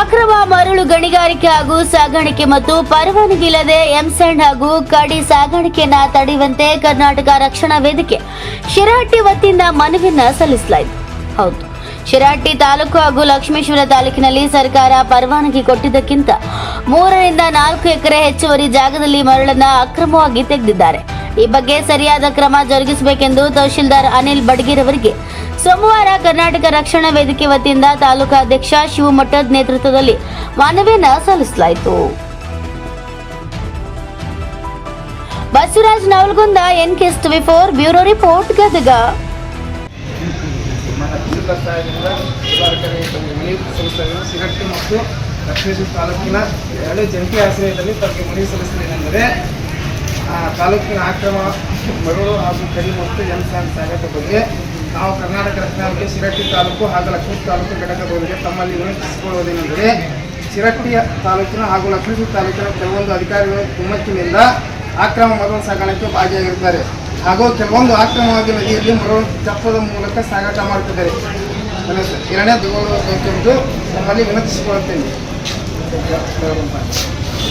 ಅಕ್ರಮ ಮರಳು ಗಣಿಗಾರಿಕೆ ಹಾಗೂ ಸಾಗಾಣಿಕೆ ಮತ್ತು ಪರವಾನಗಿ ಇಲ್ಲದೆ ಎಂಸ್ಯಾಂಡ್ ಹಾಗೂ ಕಡಿ ಸಾಗಾಣಿಕೆಯನ್ನ ತಡೆಯುವಂತೆ ಕರ್ನಾಟಕ ರಕ್ಷಣಾ ವೇದಿಕೆ ಶಿರಹಟ್ಟಿ ವತಿಯಿಂದ ಮನವಿಯನ್ನ ಸಲ್ಲಿಸಲಾಯಿತು. ಹೌದು ಶಿರಹಟ್ಟಿ ತಾಲೂಕು ಹಾಗೂ ಲಕ್ಷ್ಮೇಶ್ವರ ತಾಲೂಕಿನಲ್ಲಿ ಸರ್ಕಾರ ಪರವಾನಗಿ ಕೊಟ್ಟಿದ್ದಕ್ಕಿಂತ ಮೂರರಿಂದ ನಾಲ್ಕು ಎಕರೆ ಹೆಚ್ಚುವರಿ ಜಾಗದಲ್ಲಿ ಮರಳನ್ನ ಅಕ್ರಮವಾಗಿ ತೆಗೆದಿದ್ದಾರೆ. ಈ ಬಗ್ಗೆ ಸರಿಯಾದ ಕ್ರಮ ಜರುಗಿಸಬೇಕೆಂದು ತಹಶೀಲ್ದಾರ್ ಅನಿಲ್ ಬಡ್ಗೀರ್ ಅವರಿಗೆ ಸೋಮವಾರ ಕರ್ನಾಟಕ ರಕ್ಷಣಾ ವೇದಿಕೆ ವತಿಯಿಂದ ತಾಲೂಕಾ ಅಧ್ಯಕ್ಷ ಶಿವಮಠದ್ ನೇತೃತ್ವದಲ್ಲಿ ಮನವಿಯನ್ನ ಸಲ್ಲಿಸಲಾಯಿತು. Basavaraj Navalgund N K four bureau report Gadag. ಮತ್ತು ಲಕ್ಷ್ಮೇಶ್ವರ ತಾಲೂಕಿನ ಎರಡು ಜಂಟಿ ಆಶ್ರಯದಲ್ಲಿ ತಮಗೆ ಮನವಿ ಸಲ್ಲಿಸಿದ್ದೇನೆಂದರೆ ಆ, ತಾಲೂಕಿನ ಆಕ್ರಮ ಮರಳು ಹಾಗೂ ಕರಿ ಮತ್ತು ಜನಸಾಂಗ್ ಸಾಗರದ ಬಗ್ಗೆ ನಾವು ಕರ್ನಾಟಕ ರಕ್ಷಣಾಕ್ಕೆ ಶಿರಟ್ಟಿ ತಾಲೂಕು ಹಾಗೂ ಲಕ್ಷ್ಮೀ ತಾಲೂಕು ಘಟಕದವರಿಗೆ ತಮ್ಮಲ್ಲಿ ವಿನಂತಿಸಿಕೊಳ್ಳುವುದೇನೆಂದರೆ ಶಿರಟ್ಟಿಯ ತಾಲೂಕಿನ ಹಾಗೂ ಲಕ್ಷ್ಮೀಪುರ ತಾಲೂಕಿನ ಕೆಲವೊಂದು ಅಧಿಕಾರಿಗಳು ಕುಮ್ಮಕ್ಕಿನಿಂದ ಆಕ್ರಮ ಮರಳು ಸಾಗಾಣಿಕೆ ಭಾಗಿಯಾಗಿರುತ್ತಾರೆ. ಹಾಗೂ ಕೆಲವೊಂದು ಆಕ್ರಮವಾಗಿ ನದಿಯಲ್ಲಿ ಮರಳು ಚಪ್ಪದ ಮೂಲಕ ಸಾಗಾಟ ಮಾಡುತ್ತಿದ್ದಾರೆ. ಎರಡನೇ ದುರ್ಗಂದು ನಮ್ಮಲ್ಲಿ ವಿನಂತಿಸಿಕೊಳ್ಳುತ್ತೇನೆ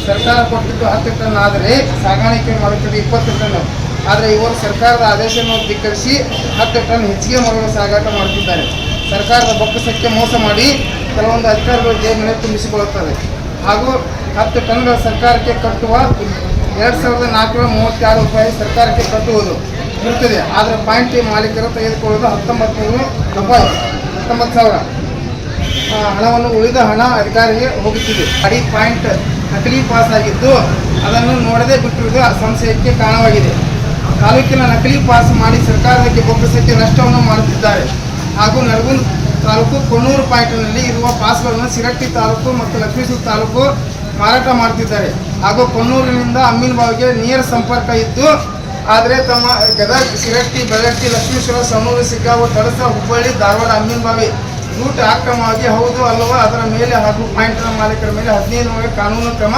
ಸರ್ಕಾರ ಕೊಟ್ಟಿದ್ದು ಹತ್ತು ಟನ್, ಆದರೆ ಸಾಗಾಣಿಕೆ ಮಾಡುತ್ತದೆ ಇಪ್ಪತ್ತು ಟನ್ ಆದರೆ ಇವರು ಸರ್ಕಾರದ ಆದೇಶವನ್ನು ಧಿಕ್ಕರಿಸಿ ಹತ್ತು ಟನ್ ಹೆಚ್ಚಿಗೆ ಮರಳು ಸಾಗಾಟ ಮಾಡುತ್ತಿದ್ದಾರೆ. ಸರ್ಕಾರದ ಬೊಕ್ಕಸಕ್ಕೆ ಮೋಸ ಮಾಡಿ ಕೆಲವೊಂದು ಅಧಿಕಾರಿಗಳು ಜೈಲಿನಲ್ಲಿ ತುಂಬಿಸಿಕೊಳ್ಳುತ್ತಾರೆ. ಹಾಗೂ ಹತ್ತು ಟನ್ಗಳ ಸರ್ಕಾರಕ್ಕೆ ಕಟ್ಟುವ ಎರಡು ಸಾವಿರದ ನಾಲ್ಕುನೂರ ಮೂವತ್ತಾರು ರೂಪಾಯಿ ಸರ್ಕಾರಕ್ಕೆ ಕಟ್ಟುವುದು ಇರುತ್ತದೆ ಆದರೆ ಪಾಯಿಂಟ್ ಮಾಲೀಕರು ತೆಗೆದುಕೊಳ್ಳುವುದು ಹತ್ತೊಂಬತ್ತು ರೂಪಾಯಿ, ಹತ್ತೊಂಬತ್ತು ಸಾವಿರ. ಹಣವನ್ನು ಉಳಿದ ಹಣ ಅಧಿಕಾರಿಗೆ ಹೋಗುತ್ತಿದೆ. ಅಡಿ ಪಾಯಿಂಟ್ ನಕಲಿ ಪಾಸ್ ಆಗಿದ್ದು ಅದನ್ನು ನೋಡದೆ ಬಿಟ್ಟಿರುವುದು ಸಂಶಯಕ್ಕೆ ಕಾರಣವಾಗಿದೆ. ತಾಲೂಕಿನ ನಕಲಿ ಪಾಸ್ ಮಾಡಿ ಸರ್ಕಾರಕ್ಕೆ ಬೊಕ್ಕಸಕ್ಕೆ ನಷ್ಟವನ್ನು ಮಾಡುತ್ತಿದ್ದಾರೆ. ಹಾಗೂ ನರಗುಂದ ತಾಲೂಕು ಕೊಣ್ಣೂರು ಪಾಯಿಂಟ್ನಲ್ಲಿ ಇರುವ ಪಾಸ್ಗಳನ್ನು ಸಿರಟ್ಟಿ ತಾಲೂಕು ಮತ್ತು ಲಕ್ಷ್ಮೀಪುರ ತಾಲೂಕು ಮಾರಾಟ ಮಾಡುತ್ತಿದ್ದಾರೆ. ಹಾಗೂ ಕೊಣ್ಣೂರಿನಿಂದ ಅಮ್ಮಿನಬಾವಿಗೆ ನೇರ ಸಂಪರ್ಕ ಇದ್ದು, ಆದರೆ ತಮ್ಮ ಗದಗ, ಸಿರಟ್ಟಿ ಬೆಳಟ್ಟಿ ಲಕ್ಷ್ಮೀಶ್ವರ ಸಮೂಹ ಸಿಗ್ಗಾವು, ತಡಸ, ಹುಬ್ಬಳ್ಳಿ, ಧಾರವಾಡ ಅಮ್ಮಿನಬಾವಿ ರೂಟ್ ಅಕ್ರಮವಾಗಿ ಹೌದು ಅಲ್ಲವೋ ಅದರ ಮೇಲೆ ಹಾಗೂ ಪಾಯಿಂಟ್ನ ಮಾಲೀಕರ ಮೇಲೆ ಹದಿನೈದು ಕಾನೂನು ಕ್ರಮ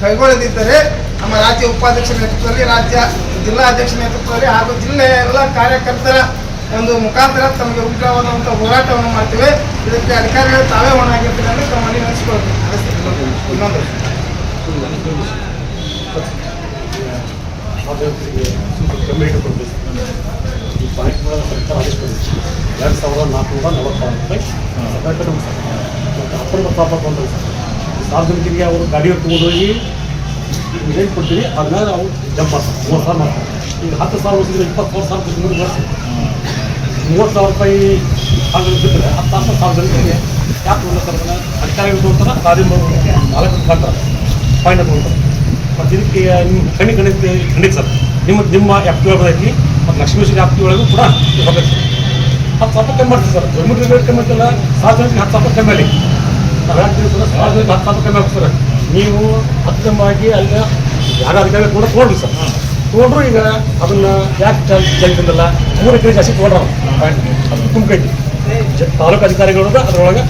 ಕೈಗೊಳ್ಳದಿದ್ದರೆ ನಮ್ಮ ರಾಜ್ಯ ಉಪಾಧ್ಯಕ್ಷರ ನೇತೃತ್ವದಲ್ಲಿ ರಾಜ್ಯ ಜಿಲ್ಲಾ ಅಧ್ಯಕ್ಷ ನೇತೃತ್ವದಲ್ಲಿ ಹಾಗೂ ಜಿಲ್ಲೆಯ ಎಲ್ಲ ಕಾರ್ಯಕರ್ತರ ಒಂದು ಮುಖಾಂತರ ತಮಗೆ ಉಗ್ರವಾದಂಥ ಹೋರಾಟವನ್ನು ಮಾಡ್ತೀವಿ. ಇದಕ್ಕೆ ಅಧಿಕಾರಿಗಳು ತಾವೇ ಹೊಣಾಗಿರ್ತಾರೆ ಅಂತ ತಮ್ಮಲ್ಲಿ ನೆನೆಸ್ಕೊಳ್ತೀವಿ ಇನ್ನೊಂದು ಈ ಪಾಯಿಂಟ್ಗಳ ಸರ್ಕಾರ ಬಂದಿದೆ ಎರಡು ಸಾವಿರದ ನಾಲ್ಕುನೂರ ನಲವತ್ತಾರು ರೂಪಾಯಿ ಸರ್ಕಾರಕ್ಕೆ ನಮ್ಗೆ ಸರ್ ಮತ್ತು ಅಪ್ಪನ ಪ್ರಾಪರ್ ಬಂದರು ಸರ್ ಸಾರ್ವಜನಿಕರಿಗೆ ಅವರು ಗಾಡಿ ಹೋಗಿ ಏನು ಕೊಡ್ತೀವಿ ಅದನ್ನ ನಾವು ಜಂಪ್ ಮಾಡ್ತಾರೆ ಮೂವತ್ತು ಸಾವಿರ ಮಾಡ್ತಾರೆ ಈಗ ಹತ್ತು ಸಾವಿರ ಉಳಿಸಿದ್ರೆ ಇಪ್ಪತ್ತು ಸಾವಿರ ಸಾವಿರ ಮೂರು ವರ್ಷ. ಮೂವತ್ತು ಸಾವಿರ ರೂಪಾಯಿ ಸಾರ್ವಜನಿಕ ಬಿಟ್ಟರೆ ಹತ್ತು ಸಾವಿರ ಜನರಿಗೆ ಯಾಕೆ ಅದನ್ನ ಅಧಿಕಾರಿಗಳು ತೊಗೊಳ್ತಾರೆ ಗಾಡಿ ನಾಲ್ಕು ಮಾಡ್ತಾರೆ ಪಾಯಿಂಟ್ ತೊಗೊಳ್ತಾರೆ ಮತ್ತು ಇದಕ್ಕೆ ಕಣ್ಣಿ ಖಂಡಿತ ಖಂಡಿತ ಸರ್. ನಿಮ್ಮ ನಿಮ್ಮ ವ್ಯಾಪ್ತಿ ಒಳಗೆ ಮತ್ತು ಲಕ್ಷ್ಮೀಶ್ವರಿ ವ್ಯಾಪ್ತಿ ಒಳಗೂ ಕೂಡ ಹೋಗ್ಬೇಕು ಹತ್ತು ಸಾವಿರ ರೂಪಾಯಿ ಕಮ್ಮಿ ಮಾಡ್ತೀವಿ ಸರ್. ಗೌರ್ಮೆಂಟ್ ರೇಟ್ ಕಮ್ಮಿ ಆಗ್ತಿಲ್ಲ ಸಾರ್ವಜನಿಕರಿಗೆ ಹತ್ತು ಸಾವಿರ ಕಮ್ಮಿ ಆಗಿ ಹತ್ತು ಕಮ್ಮಿ ನೀವು ಹತ್ತು ಮಾಡಿ ಅಲ್ಲಿ ಯಾರು ಅಧಿಕಾರಿ ಕೂಡ ತೋಡ್ರಿ ಸರ್. ತೋಡ್ರು ಈಗ ಅದನ್ನ ಯಾಕೆ ಜಲ್ ಬಂದಲ್ಲ? ಮೂರು ಎಕರೆ ಜಾಸ್ತಿ ತೋಡ್ರ ಅದು ತುಂಬ್ಕೈತಿ ತಾಲೂಕು ಅಧಿಕಾರಿಗಳು ಅದರೊಳಗೆ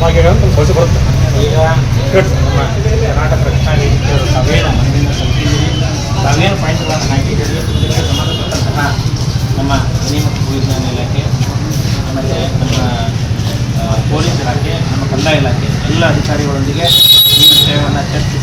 ಭಾಗ್ಯಗಳನ್ನು ಬಳಸಿ ಒಂದು ಸಮಸ್ಯೆ ಬರುತ್ತೆ. ಈಗ ಕರ್ನಾಟಕ ರಕ್ಷಣಾ ಇಲಾಖೆ ಎಲ್ಲ ಅಧಿಕಾರಿಗಳೊಂದಿಗೆ ಈ ವಿಷಯವನ್ನು ಚರ್ಚಿಸಿ.